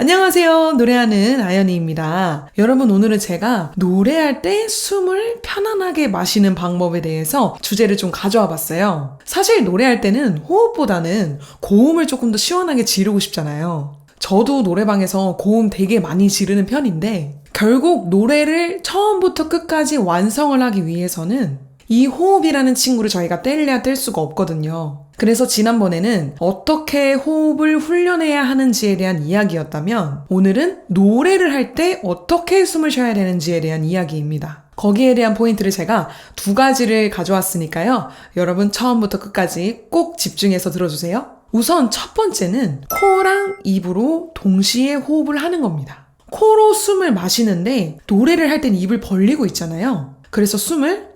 안녕하세요. 노래하는 아연이입니다. 여러분, 오늘은 제가 노래할 때 숨을 편안하게 마시는 방법에 대해서 주제를 좀 가져와 봤어요. 사실 노래할 때는 호흡보다는 고음을 조금 더 시원하게 지르고 싶잖아요. 저도 노래방에서 고음 되게 많이 지르는 편인데, 결국 노래를 처음부터 끝까지 완성을 하기 위해서는 이 호흡이라는 친구를 저희가 뗄래야 뗄 수가 없거든요. 그래서 지난번에는 어떻게 호흡을 훈련해야 하는지에 대한 이야기였다면 오늘은 노래를 할 때 어떻게 숨을 쉬어야 되는지에 대한 이야기입니다. 거기에 대한 포인트를 제가 두 가지를 가져왔으니까요. 여러분 처음부터 끝까지 꼭 집중해서 들어주세요. 우선 첫 번째는 코랑 입으로 동시에 호흡을 하는 겁니다. 코로 숨을 마시는데 노래를 할 땐 입을 벌리고 있잖아요. 그래서 숨을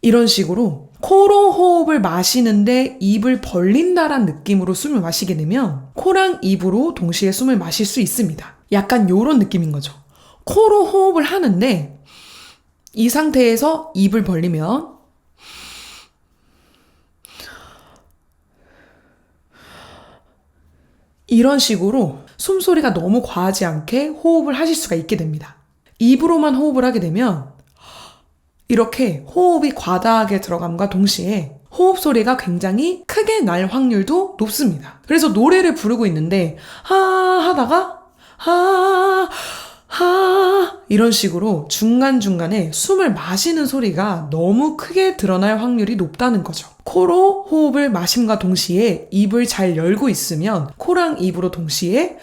이런 식으로 코로 호흡을 마시는데 입을 벌린다란 느낌으로 숨을 마시게 되면 코랑 입으로 동시에 숨을 마실 수 있습니다. 약간 요런 느낌인 거죠. 코로 호흡을 하는데 이 상태에서 입을 벌리면 이런 식으로 숨소리가 너무 과하지 않게 호흡을 하실 수가 있게 됩니다. 입으로만 호흡을 하게 되면 이렇게 호흡이 과다하게 들어감과 동시에 호흡 소리가 굉장히 크게 날 확률도 높습니다. 그래서 노래를 부르고 있는데 하 하다가 하 하, 이런 식으로 중간중간에 숨을 마시는 소리가 너무 크게 드러날 확률이 높다는 거죠. 코로 호흡을 마심과 동시에 입을 잘 열고 있으면 코랑 입으로 동시에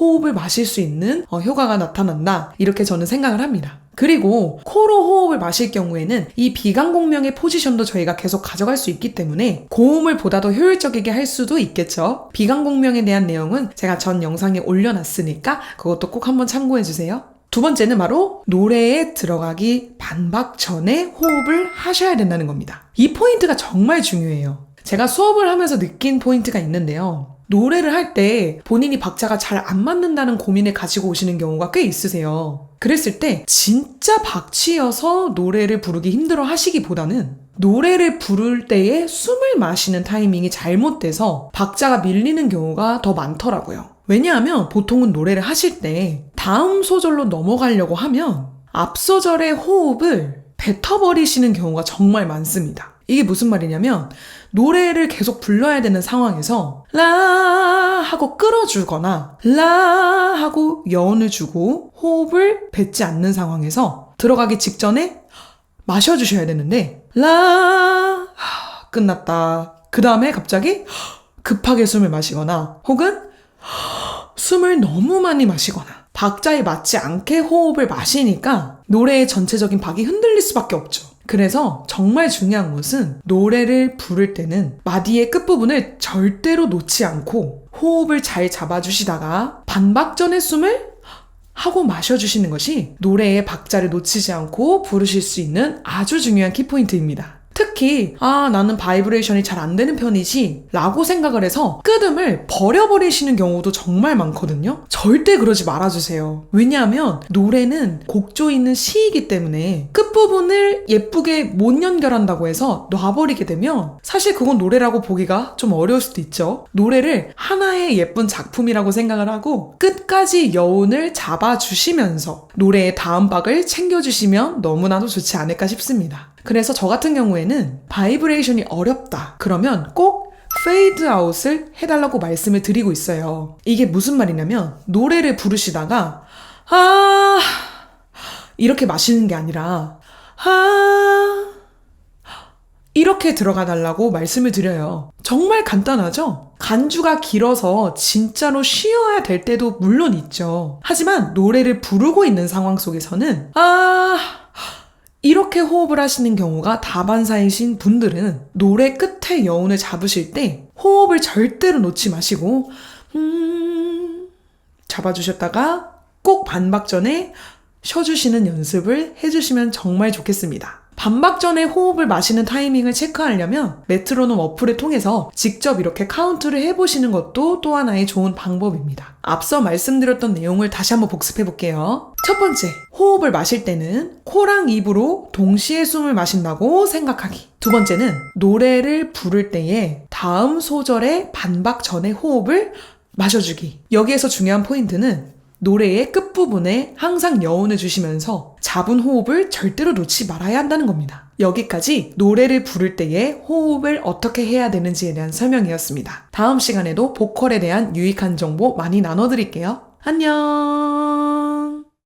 호흡을 마실 수 있는 어, 효과가 나타난다. 이렇게 저는 생각을 합니다. 그리고 코로 호흡을 마실 경우에는 이 비강공명의 포지션도 저희가 계속 가져갈 수 있기 때문에 고음을 보다 더 효율적이게 할 수도 있겠죠. 비강공명에 대한 내용은 제가 전 영상에 올려놨으니까 그것도 꼭 한번 참고해 주세요. 두 번째는 바로 노래에 들어가기 반박 전에 호흡을 하셔야 된다는 겁니다. 이 포인트가 정말 중요해요. 제가 수업을 하면서 느낀 포인트가 있는데요. 노래를 할 때 본인이 박자가 잘 안 맞는다는 고민을 가지고 오시는 경우가 꽤 있으세요. 그랬을 때 진짜 박치여서 노래를 부르기 힘들어 하시기보다는 노래를 부를 때에 숨을 마시는 타이밍이 잘못돼서 박자가 밀리는 경우가 더 많더라고요. 왜냐하면 보통은 노래를 하실 때 다음 소절로 넘어가려고 하면 앞 소절의 호흡을 뱉어버리시는 경우가 정말 많습니다. 이게 무슨 말이냐면 노래를 계속 불러야 되는 상황에서 라 하고 끌어주거나 라 하고 여운을 주고 호흡을 뱉지 않는 상황에서 들어가기 직전에 마셔주셔야 되는데 라 하, 끝났다. 그 다음에 갑자기 급하게 숨을 마시거나 혹은 숨을 너무 많이 마시거나 박자에 맞지 않게 호흡을 마시니까 노래의 전체적인 박이 흔들릴 수밖에 없죠. 그래서 정말 중요한 것은 노래를 부를 때는 마디의 끝부분을 절대로 놓지 않고 호흡을 잘 잡아주시다가 반박 전에 숨을 하고 마셔주시는 것이 노래의 박자를 놓치지 않고 부르실 수 있는 아주 중요한 키포인트입니다. 특히 아 나는 바이브레이션이 잘 안 되는 편이지? 라고 생각을 해서 끄듬을 버려버리시는 경우도 정말 많거든요. 절대 그러지 말아주세요. 왜냐하면 노래는 곡조 있는 시이기 때문에 끝부분을 예쁘게 못 연결한다고 해서 놔버리게 되면 사실 그건 노래라고 보기가 좀 어려울 수도 있죠. 노래를 하나의 예쁜 작품이라고 생각을 하고 끝까지 여운을 잡아주시면서 노래의 다음 박을 챙겨주시면 너무나도 좋지 않을까 싶습니다 그래서 저 같은 경우에는 바이브레이션이 어렵다. 그러면 꼭 페이드 아웃을 해달라고 말씀을 드리고 있어요. 이게 무슨 말이냐면 노래를 부르시다가 아 이렇게 마시는 게 아니라 아 이렇게 들어가 달라고 말씀을 드려요. 정말 간단하죠? 간주가 길어서 진짜로 쉬어야 될 때도 물론 있죠. 하지만 노래를 부르고 있는 상황 속에서는 아 이렇게 호흡을 하시는 경우가 다반사이신 분들은 노래 끝에 여운을 잡으실 때 호흡을 절대로 놓지 마시고 음 잡아주셨다가 꼭 반박 전에 쉬어주시는 연습을 해주시면 정말 좋겠습니다. 반박 전에 호흡을 마시는 타이밍을 체크하려면 메트로놈 어플을 통해서 직접 이렇게 카운트를 해보시는 것도 또 하나의 좋은 방법입니다. 앞서 말씀드렸던 내용을 다시 한번 복습해 볼게요. 첫 번째, 호흡을 마실 때는 코랑 입으로 동시에 숨을 마신다고 생각하기. 두 번째는 노래를 부를 때에 다음 소절의 반박 전에 호흡을 마셔주기. 여기에서 중요한 포인트는 노래의 끝부분에 항상 여운을 주시면서 잡은 호흡을 절대로 놓지 말아야 한다는 겁니다. 여기까지 노래를 부를 때의 호흡을 어떻게 해야 되는지에 대한 설명이었습니다. 다음 시간에도 보컬에 대한 유익한 정보 많이 나눠드릴게요. 안녕!